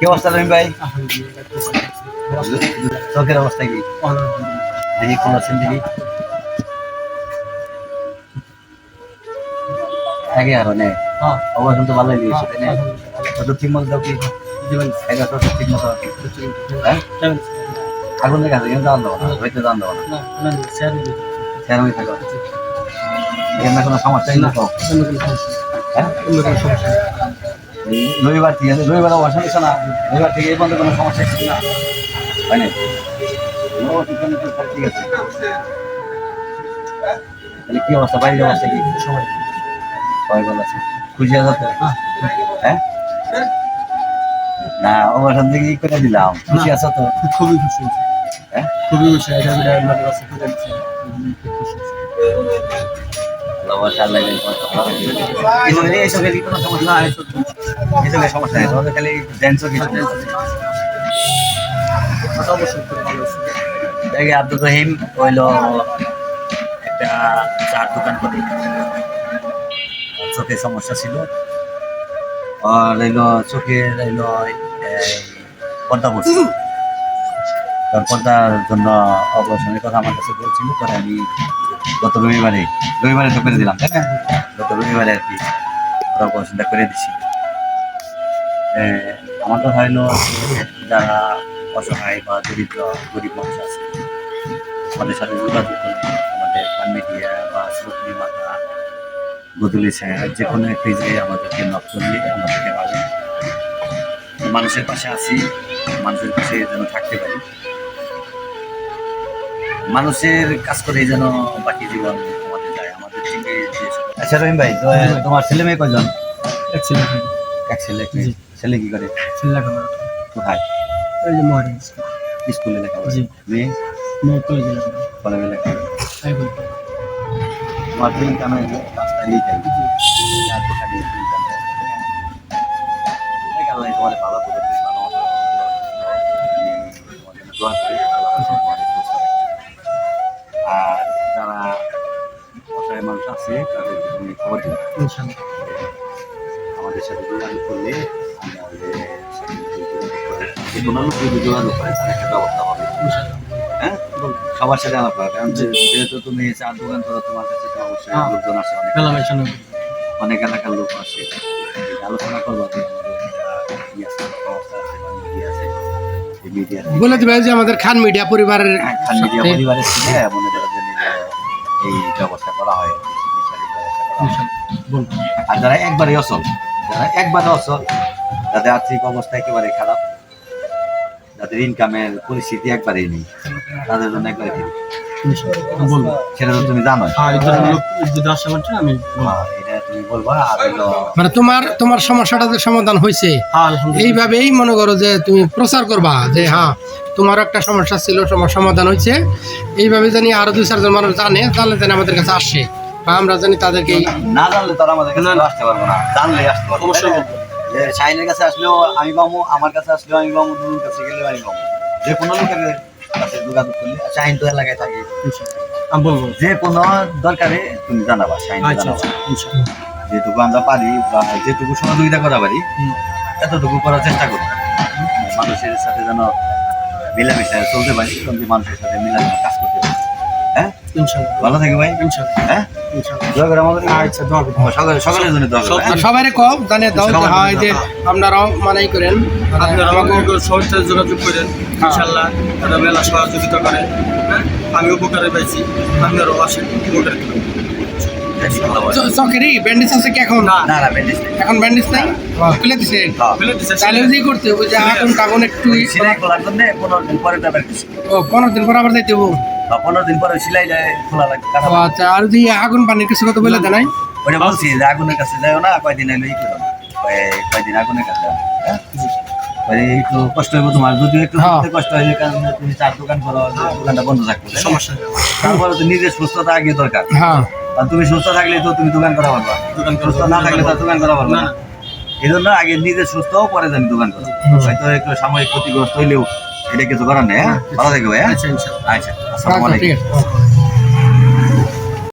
কি অবস্থা রহিম ভাই? চোখের অবস্থা কি? দেখি কোন আছেন দেখি। আগে আরও নে অবস্থা তো ভালোই দিয়েছে তাই না? কত ঠিক মতো দাও কি? তো ঠিক মতো? হ্যাঁ? আগুন লেগে আছে কিন্তু দেবো না হইতে দাম দেবো না। স্যার হয়ে থাকো এখানে কোনো সমস্যা নেই তো? হ্যাঁ? রবিবার থেকে রবিবার অবসর নিচ্ছে না রবিবার থেকে এই পর্যন্ত কোনো সমস্যা ছিল না। হয় না? ঠিক আছে, ঠিক আছে। তাহলে কি অবস্থা? বাড়ির অবস্থা কি? সবাই। সবাই ভালো আছে? খুশি আছে তো হ্যাঁ? না অবসর থেকে ই করে দিলাম? খুশি আছো তো? খুবই খুশি হ্যাঁ? খুবই খুশি এটা কাছে করে দিচ্ছি খুশি। কোনো সমস্যা? না। এইসব সমস্যা নেই তোমাদের খালি ড্যান্সও কিছু নেই। দেখে আব্দুল রহিম হইল একটা চার দোকান করে। চোখের সমস্যা ছিল। আর হইল চোখের এই পর্দা পড়ছিল তার পর্দার জন্য অপারেশনের কথা আমার কাছে বলছিল, পরে আমি গত রবিবারে রবিবারে তো করে দিলাম, তাই না? গত রবিবারে আর কি অপারেশনটা করে দিছি। কথা হইল যারা অসহায় বা দরিদ্র গরিব মানুষ আছে আমাদের সাথে যোগাযোগ করলে আমাদের পান মিডিয়া বা সুপ্রি মাতা বদলি ছায়া যে কোনো পেজে আমাদেরকে নক করলে আমাদেরকে পাবেন মানুষের পাশে আছি মানুষের পাশে যেন থাকতে পারি। মানুষের কাজ করে যেন বাকি জীবন আমাদের যায় আমাদের থেকে আচ্ছা রহিম ভাই তোমার ছেলে মেয়ে কয়জন? এক ছেলে। এক। ছেলে এক মেয়ে। ছেলে কি করে? ছেলে লেখাপড়া কোথায়? এই যে মহারাজ স্কুলে। লেখাপড়া। মেয়ে? মেয়ে কলেজে লেখাপড়া কলেজে লেখাপড়া তাই কেন রাস্তায় নিয়ে যাই দিন তোমার ভালো ভালো দোয়া করি। আর যারা অসহায় মানুষ আছে তাদেরকে তুমি খবর ইনশাল্লাহ। আমাদের সাথে যোগাযোগ করলে যে কোনো লোক যদি যোগাযোগ করে তার একটা ব্যবস্থা হবে। হ্যাঁ? সবার সাথে আলাপ করা। কারণ যেহেতু তুমি চার দোকান করো তোমার কাছে তো অবশ্যই হ্যাঁ। লোকজন আসে অনেক অনেক এলাকার লোক আসে। আলোচনা করব যে আমাদের যা ই আছে, সংস্থা আছে বা media আছে, এই media থেকে- বলে দিবে যে আমাদের খান মিডিয়া পরিবারের হ্যাঁ, খান সাথে- পরিবারের থেকে মনে এই ব্যবস্থা করা হয়। আর হয়। যারা একবারে অসল যারা একবারে অসল যাদের আর্থিক অবস্থা একেবারে খারাপ যাদের ইনকামের পরিস্থিতি একবারেই নেই তাদের জন্য একবারে ফ্রি। বলব সেটা তো তুমি জানো হ্যাঁ আমি হ্যাঁ, এটা তুমি বলবা আর মানে তোমার তোমার সমস্যাটা যে সমাধান হয়েছে হ্যাঁ এইভাবেই মনে করো যে তুমি প্রচার করবা যে হ্যাঁ তোমার একটা সমস্যা ছিল তোমার সমাধান হয়েছে। এইভাবে জানি আরও দুই চারজন মানুষ জানে তাহলে জানি আমাদের কাছে আসে। বা আমরা জানি তাদেরকে না জানলে তারা আমাদের কাছে আসতে পারব না। জানলে আসতে পারব। অবশ্যই শাহিনের কাছে আসলেও আমি পাবো আমার কাছে আসলেও আমি পাবো দুর কাছে গেলেও আমি পাবো। যে কোনো লোকের কাছে যোগাযোগ করলে শাহিন তো এলাকায় থাকে। আমি বলব। যে কোনো দরকারে তুমি জানাবা শাহিন আচ্ছা জানাবা। আচ্ছা যেটুকু আমরা পারি বা যেটুকু সহযোগিতা করা পারি। এতটুকু করার চেষ্টা করি। মানুষের সাথে যেন মিলামিশা চলতে পারি মানুষের সাথে মিলামিশা কাজ করতে পারি। হ্যাঁ? ইনশাল্লাহ। ভালো থাকি ভাই? ইনশাল্লাহ। হ্যাঁ? আচ্ছা সবাই কম জানে দাও হয় যে আপনারাও মানাই করেন। আপনারা আমাকে সবার যোগাযোগ করেন ইনশাল্লাহ। তারা মেলা সহযোগিতা করে। হ্যাঁ? আমি উপকারে পাইছি। আপনারাও আসেন উপকারে চকেরই ব্যান্ডেজ আছে কি এখন? না না ব্যান্ডেজ এখন ব্যান্ডেজ নাই? খুলে দিছে। দিছে তাহলে করতে ওই যে একটু জন্য পনেরো দিন পরে যাবে ও পনেরো দিন পর আবার যাইতে হব। বা পনেরো দিন পরে সিলাই যায় খোলা লাগে ও আচ্ছা আর যদি আগুন পানির কিছু কথা বলে দেয় নাই? ওটা বলছি যে আগুনের কাছে যাও না কয়দিন এলো ই করো। কয়দিন আগুনের কাছে হ্যাঁ? মানে একটু কষ্ট হইব তোমার যদি একটু হ্যাঁ। কষ্ট হয় কারণ তুমি চার দোকান করো দোকানটা বন্ধ থাকবে তাই না? সমস্যা নেই। তারপরে তো নিজের সুস্থতা আগে দরকার। হ্যাঁ। আর তুমি সুস্থ থাকলে তো তুমি দোকান করা পারবা। দোকান করে সুস্থ না থাকলে তো আর দোকান করা পারবা না, না। না। এই জন্য আগে নিজে সুস্থ পরে জানি দোকান করো। হয়তো একটু সাময়িক ক্ষতিগ্রস্ত হইলেও এটা কিছু করার নেই হ্যাঁ? ভালো থাকবে হ্যাঁ? আচ্ছা আচ্ছা আসসালামু আলাইকুম।